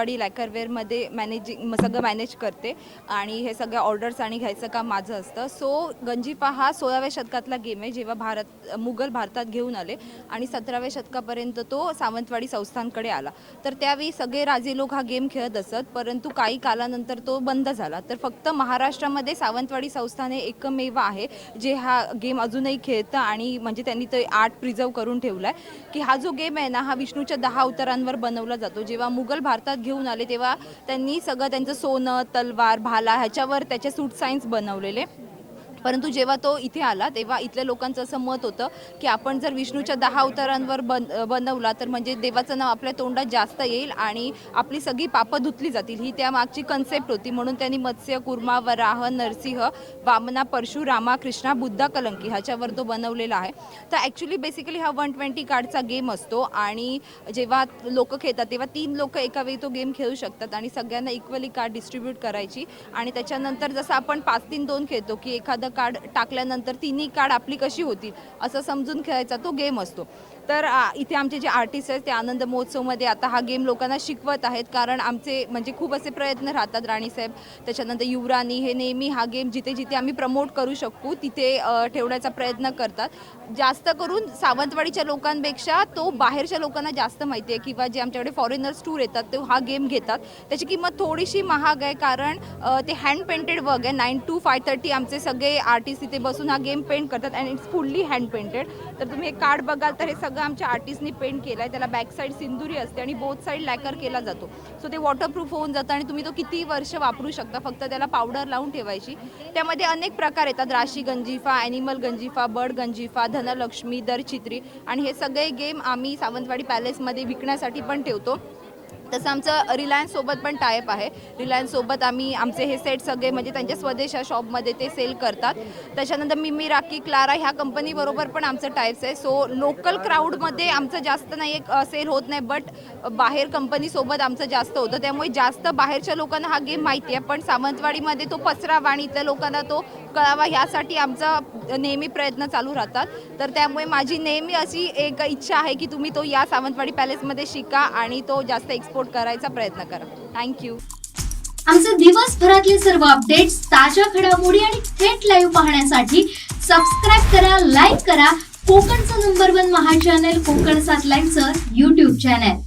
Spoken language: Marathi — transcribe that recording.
सावंतवाडी लॅकरवेअरमध्ये मॅनेजिंग सगळं मॅनेज करते आणि हे सगळ्या ऑर्डर्स आणि घ्यायचं काम माझं असतं. सो गंजिफा हा सोळाव्या शतकातला गेम आहे जेव्हा भारत मुघल भारतात घेऊन आले आणि सतराव्या शतकापर्यंत तो सावंतवाडी संस्थांकडे आला. तर त्यावेळी सगळे राजे लोक हा गेम खेळत असत परंतु काही कालानंतर तो बंद झाला. तर फक्त महाराष्ट्रामध्ये सावंतवाडी संस्थान हे एकमेव आहे जे हा गेम अजूनही खेळतं आणि म्हणजे त्यांनी ते आर्ट प्रिझर्व करून ठेवला आहे की हा जो गेम आहे ना हा विष्णूच्या दहा अवतारांवर बनवला जातो. जेव्हा मुघल भारतात घेऊन आले तेव्हा त्यांनी सगळं त्यांचं सोनं तलवार भाला ह्याच्यावर त्याचे सूट सायन्स बनवलेले. परंतु जेव्हा तो इथे आला तेव्हा इथल्या लोकांचं असं मत होतं की आपण जर विष्णूच्या दहा अवतारांवर बन बनवला तर म्हणजे देवाचं नाव आपल्या तोंडात जास्त येईल आणि आपली सगळी पापं धुतली जातील. ही त्या मागची कन्सेप्ट होती. म्हणून त्यांनी मत्स्य कुर्मा वराह नरसिंह वामना परशु रामा कृष्णा बुद्धा कलंकी ह्याच्यावर तो बनवलेला आहे. तर ॲक्च्युली बेसिकली हा वन ट्वेंटी कार्डचा गेम असतो आणि जेव्हा लोक खेळतात तेव्हा तीन लोक एका वेळी तो गेम खेळू शकतात आणि सगळ्यांना इक्वली कार्ड डिस्ट्रीब्यूट करायची. आणि त्याच्यानंतर जसं आपण पाच तीन दोन खेळतो की एखादं कार्ड टाकल्यानंतर तिन्ही कार्ड आपली कशी होतील असं समजून खेळायचा तो गेम असतो. तर इथे आमचे जे आर्टिस्ट आहेत ते आनंद महोत्सवमध्ये आता हा गेम लोकांना शिकवत आहेत. कारण आमचे म्हणजे खूप असे प्रयत्न राहतात राणीसाहेब त्याच्यानंतर युवराणी हे नेहमी हा गेम जिथे जिथे आम्ही प्रमोट करू शकू तिथे ठेवण्याचा प्रयत्न करतात. जास्त करून सावंतवाडीच्या लोकांपेक्षा तो बाहेरच्या लोकांना जास्त माहिती आहे किंवा जे आमच्याकडे फॉरेनर्स टूर येतात ते हा गेम घेतात. त्याची किंमत थोडीशी महाग आहे कारण ते हँड पेंटेड वर्क आहे. नाईन टू फाय थर्टी आमचे सगळे आर्टिस्ट तिथे बसून हा गेम पेंट करतात. And it's fully hand painted तर तुम्ही हे कार्ड बघाल तर हे सगळं आमच्या आर्टिस्टनी पेंट केलं आहे त्याला बॅक साईड सिंदुरी असते आणि बोथ साईड लॅकर केला जातो. सो ते वॉटरप्रूफ होऊन जातं आणि तुम्ही तो किती वर्ष वापरू शकता फक्त त्याला पावडर लावून ठेवायची. त्यामध्ये अनेक प्रकार येतात. राशी गंजिफा ॲनिमल गंजिफा बर्ड गंजिफा धनलक्ष्मी दरचित्री. आणि हे सगळे गेम आम्ही सावंतवाडी पॅलेसमध्ये विकण्यासाठी पण ठेवतो. तसं आमचं रिलायन्ससोबत पण टायप आहे. रिलायन्ससोबत आम्ही आमचे हे सेट सगळे म्हणजे त्यांच्या स्वदेश या शॉपमध्ये ते सेल करतात. त्याच्यानंतर मिमी राखी क्लारा ह्या कंपनीबरोबर पण आमचं टायप्स आहे. सो लोकल क्राऊडमध्ये आमचं जास्त नाही एक सेल होत नाही बट बाहेर कंपनीसोबत आमचं जास्त होतं. त्यामुळे जास्त बाहेरच्या लोकांना हा गेम माहिती आहे. पण सावंतवाडीमध्ये तो पसरावा आणि इथल्या लोकांना तो कळावा ह्यासाठी आमचा नेहमी प्रयत्न चालू राहतात. तर त्यामुळे माझी नेहमी अशी एक इच्छा आहे की तुम्ही तो या सावंतवाडी पॅलेसमध्ये शिका आणि तो जास्त एक्सपोर्ट करायचा प्रयत्न करा. थँक्यू आमचे दिवसभरातले सर्व अपडेट्स ताज्या घडामोडी आणि थेट लाईव्ह पाहण्यासाठी सबस्क्राईब करा लाईक करा. कोकणचं नंबर वन महा चॅनल कोकण सात लाईनचं युट्यूब चॅनल